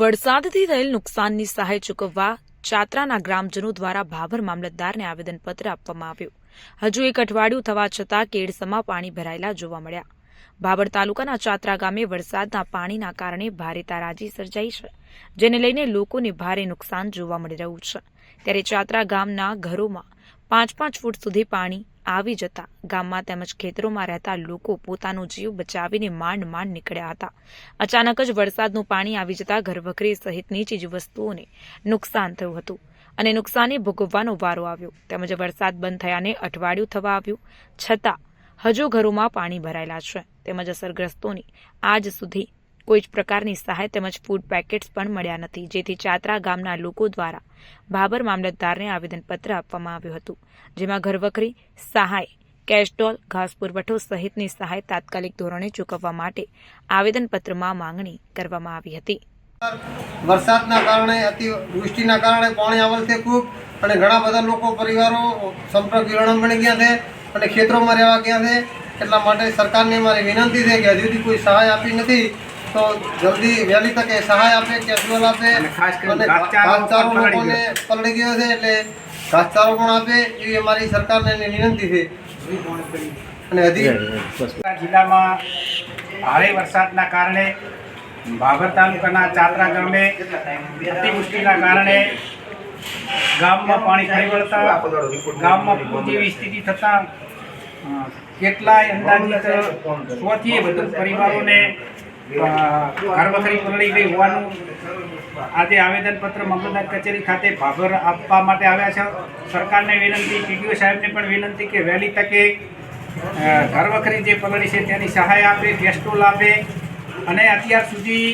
વરસાદથી થયેલ નુકસાનની સહાય ચૂકવવા ચાત્રાના ગ્રામજનો દ્વારા ભાભર મામલતદારને આવેદનપત્ર આપવામાં આવ્યું. હજુ એક અઠવાડિયું થવા છતાં કેડસમાં પાણી ભરાયેલા જોવા મળ્યા. ભાભર તાલુકાના ચાત્રા ગામે વરસાદના પાણીના કારણે ભારે તારાજી સર્જાઈ છે, જેને લઈને લોકોને ભારે નુકસાન જોવા મળી રહ્યું છે. ત્યારે ચાત્રા ગામના ઘરોમાં પાંચ પાંચ ફૂટ સુધી પાણી આવી જતા. ગામમાં તેમજ ખેતરોમાં રહેતા લોકો પોતાનો જીવ બચાવીને માંડ માંડ નીકળ્યા હતા. અચાનક જ વરસાદનું પાણી આવી જતા ઘરવખરી સહિતની ચીજવસ્તુઓને નુકસાન થયું હતું અને નુકસાની ભોગવવાનો વારો આવ્યો. તેમજ વરસાદ બંધ થયાને અઠવાડિયું થવા આવ્યું. છતાં હજુ ઘરોમાં પાણી ભરાયેલા છે. તેમજ અસરગ્રસ્તોની આજ સુધી કોઈ જ પ્રકારની સહાય તેમજ ફૂડ પેકેટ્સ પણ મળ્યા નથી. જેથી ચાત્રા ગામના લોકો દ્વારા ભાબર મામલતદારને આવેદનપત્ર આપવામાં આવ્યું હતું, જેમાં ઘરવખરી, સહાય કેશડોલ ઘાસ પુરવઠો સહિતની સહાય તાત્કાલિક ધોરણે ચૂકવવા માટે આવેદનપત્રમાં માંગણી કરવામાં આવી હતી. વરસાદના કારણે, અતિવૃષ્ટિના કારણે પાણી આવેલ છે ખૂબ અને ઘણા બધા લોકો, પરિવારો, સંપર્ક વિરણમ બની ગયા છે અને ખેતરોમાં રહેવા ગયા છે. એટલા માટે સરકારને મારી વિનંતી છે કે હજુ કોઈ સહાય આપી નથી. તો જલ્દી વહેલી તકે સહાય આપે કેજ્યુઅલ આપે. અને ખાસ કરીને અને ઘાસચારો લોકોને પલળી ગયો છે એટલે ઘાસચારો પણ આપે. એવી અમારી સરકારને વિનંતી છે. અને હજી જિલ્લામાં ભારે વરસાદના કારણે ભાભર તાલુકાના ચાતરા ગામે અતિવૃષ્ટિના કારણે ગામમાં પાણી ફરી વળતા ગામમાં પૂર જેવી સ્થિતિ થતાં કેટલાય અંદાજિત સોથી વધુ પરિવારોને ઘરવખરી પલળી ગઈ હોવાનું આજે આવેદનપત્ર મામલતદાર કચેરી ખાતે ભાભર આપવા માટે આવ્યા છે. સરકારને વિનંતી ટીડીઓ સાહેબને પણ વિનંતી કે વહેલી તકે ઘરવખરી જે પલળી છે તેની સહાય આપે, ગેસ્ટોલ આપે અને અત્યાર સુધી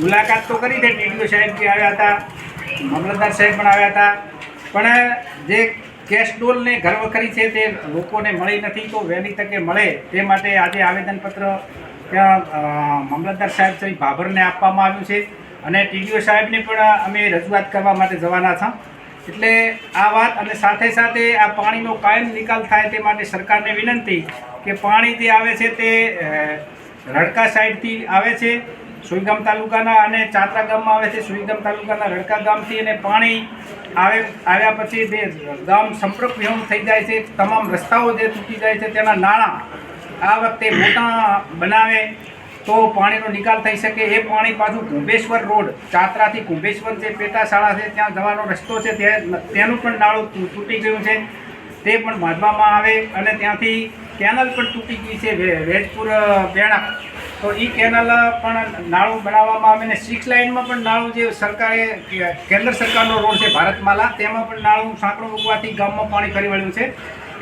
મુલાકાત તો કરી છે. ટીડીઓ સાહેબ બી આવ્યા હતા મામલતદાર સાહેબ પણ આવ્યા હતા. પણ જે કેસ્ટોલને ઘરવખરી છે તે લોકોને મળી નથી તો વહેલી તકે મળે તે માટે આજે આવેદનપત્ર ત્યાં મામલતદાર સાહેબ શ્રી ભાભરને આપવામાં આવ્યું છે અને ટીડીઓ સાહેબને પણ અમે રજૂઆત કરવા માટે જવાના છ. એટલે આ વાત અને સાથે સાથે આ પાણીનો કાયમ નિકાલ થાય તે માટે સરકારને વિનંતી કે પાણી જે આવે છે તે રડકા સાઈડથી આવે છે, સુઈગામ તાલુકાના અને ચાત્રા ગામમાં આવે છે, સુઈગામ તાલુકાના રડકા ગામથી અને પાણી આવે, આવ્યા પછી જે ગામ સંપર્ક વિહોણ થઈ જાય છે, તમામ રસ્તાઓ જે તૂટી જાય છે તેના નાણાં આ વખતે મોટા બનાવે તો પાણીનો નિકાલ થઈ શકે. એ પાણી પાછું કુંભેશ્વર રોડ, ચાત્રાથી કુંભેશ્વર જે પેટા શાળા છે, ત્યાં જવાનો રસ્તો છે તેનું પણ નાળું તૂટી ગયું છે. તે પણ બાંધવામાં આવે અને ત્યાંથી કેનલ પણ તૂટી ગઈ છે. વેજપુર બેણા તો એ કેનલ પણ નાળું બનાવવામાં આવે અને સિક્સ લાઇનમાં પણ નાળું જે સરકારે, કેન્દ્ર સરકારનો રોડ છે ભારતમાલા, તેમાં પણ નાળું સાંકડું મૂકવાથી ગામમાં પાણી ફરી વળ્યું છે.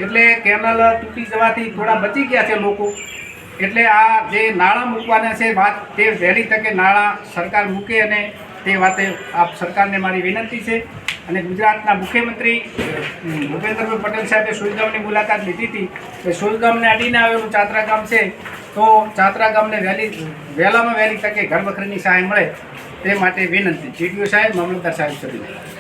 એટલે કેનલ તૂટી જવાથી થોડા બચી ગયા છે લોકો. એટલે આ જે નાણાં મૂકવાના છે વાત તે વહેલી તકે નાણાં સરકાર મૂકે અને તે વાતે આપ સરકારને મારી વિનંતી છે. અને ગુજરાતના મુખ્યમંત્રી ભૂપેન્દ્રભાઈ પટેલ સાહેબે સુઈગામની મુલાકાત લીધી હતી. કે સુઈગામને અડીને આવેલું ચાત્રા ગામ છે, તો ચાત્રા ગામને વહેલી, વહેલામાં વહેલી તકે ઘર વખરીની સહાય મળે તે માટે વિનંતી. જીટીઓ સાહેબ, મામલતદાર સાહેબ સુધી.